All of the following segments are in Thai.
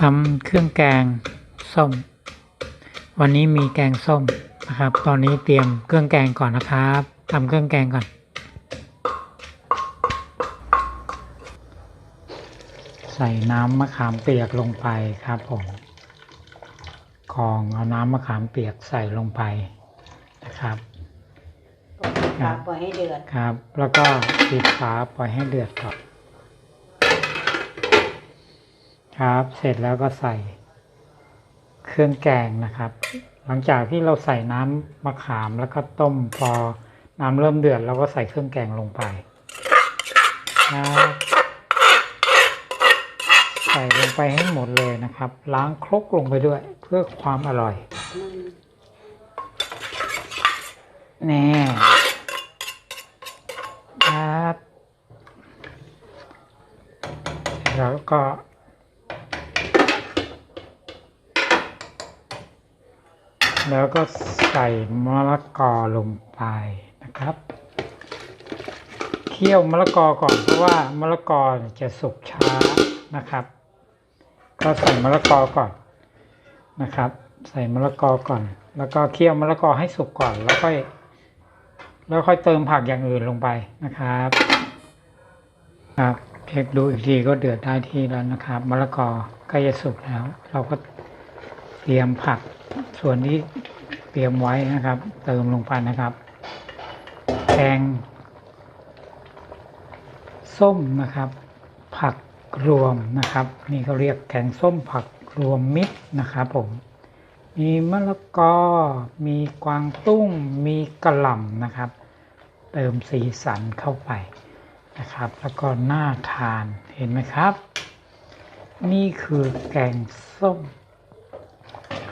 ทำเครื่องแกงส้ม วันนี้มีแกงส้มนะครับ ตอนนี้เตรียมเครื่องแกงก่อนนะครับทำเครื่องแกงก่อน ใส่น้ำมะขามเปียกลงไปครับผมกรองเอาน้ำมะขามเปียกใส่ลงไปนะครับปลาปล่อยให้เดือด ครับ แล้วก็ปิดฝาปล่อยให้เดือดก่อน ครับ เสร็จแล้วก็ใส่เครื่องแกงนะครับ หลังจากที่เราใส่น้ำมะขามแล้วก็ต้มพอน้ำเริ่มเดือดเราก็ใส่เครื่องแกงลงไปครับใส่ลงไปให้หมดเลยนะครับ ล้างครกลงไปด้วยเพื่อความอร่อยแน่ครับแล้วก็ แล้วก็ใส่มะละกอลงไปนะครับเคี่ยวมะละกอก่อนเพราะว่ามะละกอจะสุกช้านะครับ ก็ใส่มะละกอก่อนนะครับ ใส่มะละกอก่อน แล้วก็เคี่ยวมะละกอให้สุกก่อนแล้วค่อยแล้วค่อยเติมผักอย่างอื่นลงไปนะครับครับเช็คดูอีกทีก็เดือดได้ที่แล้วนะครับมะละกอใกล้จะสุกแล้ว เราก็เตรียมผักส่วนนี้ เตรียมไว้นะครับ เติมลงไปนะครับแกงส้มนะครับ ผักรวมนะครับ นี่เขาเรียกแกงส้มผักรวมมิตรนะครับผม มีมะละกอ มีกวางตุ้ง มีกระหล่ำนะครับ เติมสีสันเข้าไปนะครับ แล้วก็น่าทานเห็นไหมครับ นี่คือแกงส้ม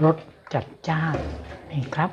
รสจัดจ้าน นี่ครับ